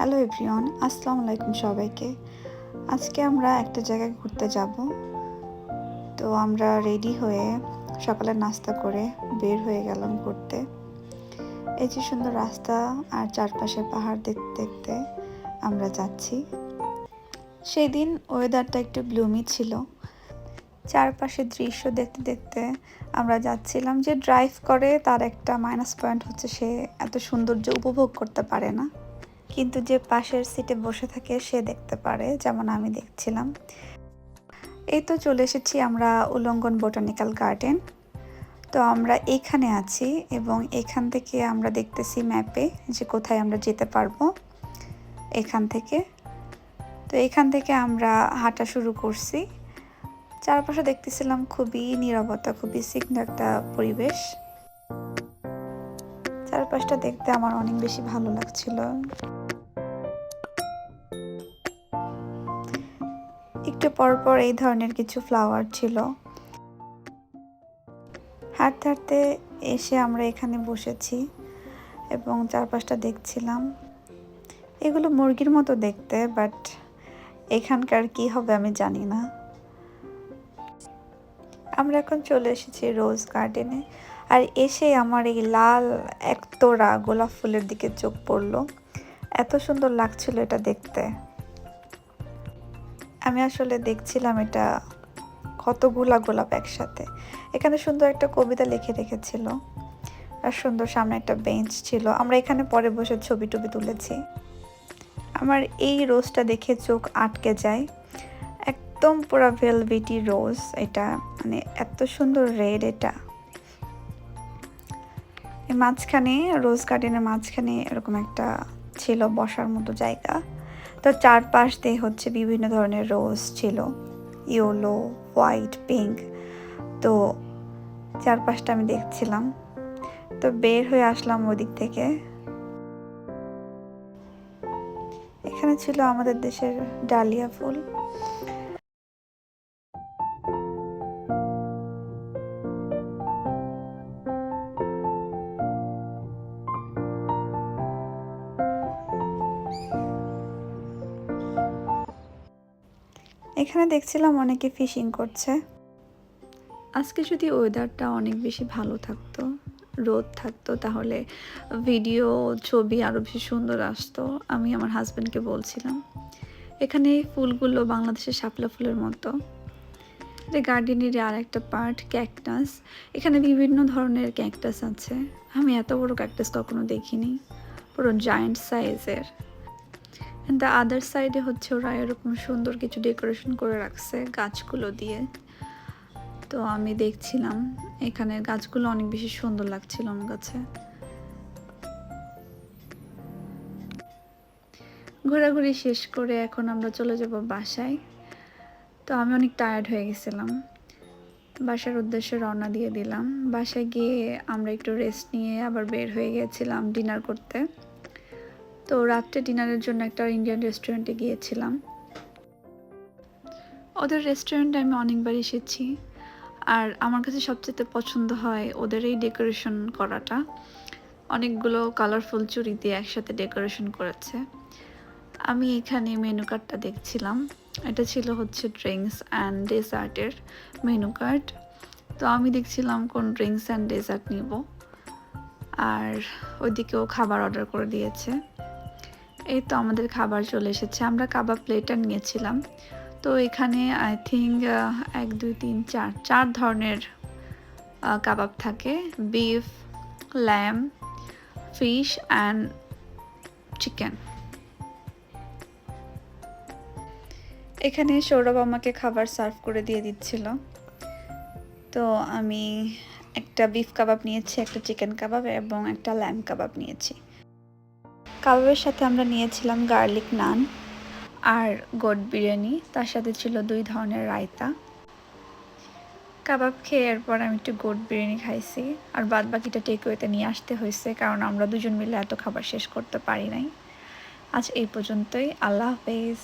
Hello everyone আসসালামু আলাইকুম সবাইকে। আজকে আমরা একটা জায়গায় ঘুরতে যাব। তো আমরা রেডি হয়ে সকালে নাস্তা করে বের হয়ে গেলাম ঘুরতে। এই যে সুন্দর রাস্তা আর চারপাশে পাহাড় দেখতে দেখতে আমরা যাচ্ছি। সেই দিন ওয়েদারটা একটু ব্লুমি ছিল। চারপাশে দৃশ্য দেখতে দেখতে আমরা যাচ্ছিলাম যে ড্রাইভ করে তার একটা মাইনাস পয়েন্ট হচ্ছে সে এত সৌন্দর্য উপভোগ করতে পারে না। কিন্তু যে পাশের সিটে বসে থাকে সে দেখতে পারে, যেমন আমি দেখছিলাম। এই তো চলে এসেছি আমরা উলঙ্গন বোটানিক্যাল গার্ডেন। তো আমরা এখানে আছি এবং এখান থেকে আমরা দেখতেছি ম্যাপে যে কোথায় আমরা যেতে পারব এখান থেকে। তো এখান থেকে আমরা হাঁটা শুরু করছি। চারপাশে দেখতেছিলাম খুবই নীরবতা, খুবই সিগ্ন একটা পরিবেশ। চারপাশটা দেখতে আমার অনেক বেশি ভালো লাগছিল। একটু পর পর এই ধরনের কিছু ফ্লাওয়ার ছিল। হাঁটতে হাঁটতে এসে আমরা এখানে বসেছি এবং চারপাশটা দেখছিলাম। এগুলো মুরগির মতো দেখতে বাট এখানকার কি হবে আমি জানি না। আমরা এখন চলে এসেছি রোজ গার্ডেনে আর এসে আমার এই লাল একতোড়া গোলাপ ফুলের দিকে চোখ পড়ল। এত সুন্দর লাগছিল এটা দেখতে। আমি আসলে দেখছিলাম এটা কতগুলা গোলাপ একসাথে। এখানে সুন্দর একটা কবিতা লিখে রেখেছিল আর সুন্দর সামনে একটা বেঞ্চ ছিল। আমরা এখানে পরে বসে ছবি টবি তুলেছি। আমার এই রোজটা দেখে চোখ আটকে যায়। একদম পুরো ভেলভেটি রোজ এটা মানে এত সুন্দর রেড এটা। মাঝখানে, রোজ গার্ডেনের মাঝখানে এরকম একটা ছিল বসার মতো জায়গা। তো চারপাশ দিয়ে হচ্ছে বিভিন্ন ধরনের রোজ ছিল ইয়েলো হোয়াইট পিঙ্ক তো চারপাশটা আমি দেখছিলাম। তো বের হয়ে আসলাম ওদিক থেকে। এখানে ছিল আমাদের দেশের ডালিয়া ফুল। এখানে দেখছিলাম অনেকে ফিশিং করছে। আজকে যদি ওয়েদারটা অনেক বেশি ভালো থাকতো, রোদ থাকতো, তাহলে ভিডিও, ছবি আরও বেশি সুন্দর আসতো, আমি আমার হাজব্যান্ডকে বলছিলাম। এখানে ফুলগুলো বাংলাদেশের শাপলা ফুলের মতো। এটা গার্ডেনের আর একটা পার্ট, ক্যাকটাস। এখানে বিভিন্ন ধরনের ক্যাকটাস আছে। আমি এত বড় ক্যাকটাস কখনো দেখিনি। পুরো জায়েন্ট সাইজের দ্য আদার সাইডে হচ্ছে ওরা এরকম সুন্দর কিছু ডেকোরেশন করে রাখছে গাছগুলো দিয়ে। তো আমি দেখছিলাম এখানে গাছগুলো অনেক বেশি সুন্দর লাগছিল আমার কাছে। ঘোরাঘুরি শেষ করে এখন আমরা চলে যাব বাসায়। তো আমি অনেক টায়ার্ড হয়ে গেছিলাম। বাসার উদ্দেশ্যে রওনা দিয়ে দিলাম। বাসায় গিয়ে আমরা একটু রেস্ট নিয়ে আবার বের হয়ে গেছিলাম ডিনার করতে। তো রাত্রে ডিনারের জন্য একটা ইন্ডিয়ান রেস্টুরেন্টে গিয়েছিলাম। ওদের রেস্টুরেন্টে আমি অনেকবার এসেছি। আর আমার কাছে সবচেয়ে পছন্দ হয় ওদের এই ডেকোরেশন করাটা। অনেকগুলো কালারফুল চুরি দিয়ে একসাথে ডেকোরেশন করেছে। আমি এখানে মেনু কার্ডটা দেখছিলাম। এটা ছিল হচ্ছে ড্রিঙ্কস অ্যান্ড ডেজার্টের মেনু কার্ড। তো আমি দেখছিলাম কোন ড্রিঙ্কস অ্যান্ড ডেজার্ট নিব। আর ওইদিকেও খাবার অর্ডার করে দিয়েছে। এই তো আমাদের খাবার চলে এসেছে। আমরা কাবাব প্লেটটা নিয়েছিলাম। তো এখানে আই থিঙ্ক এক, দুই, তিন, চার চার ধরনের কাবাব থাকে। Beef lamb fish and chicken এখানে সৌরভ আমাকে খাবার সার্ভ করে দিয়ে দিচ্ছিল। তো আমি একটা বিফ কাবাব নিয়েছি, একটা চিকেন কাবাব এবং একটা ল্যাম কাবাব নিয়েছি। কাবাবের সাথে আমরা নিয়েছিলাম গার্লিক নান আর গোট বিরিয়ানি। তার সাথে ছিল দুই ধরনের রায়তা। কাবাব খেয়ে এরপর আমি একটু গোট বিরিয়ানি খাইছি। আর বাদ বাকিটা টেকওয়েতে নিয়ে আসতে হয়েছে, কারণ আমরা দুজন মিলে এত খাবার শেষ করতে পারি নাই। আজ এই পর্যন্তই। আল্লাহ হাফেজ।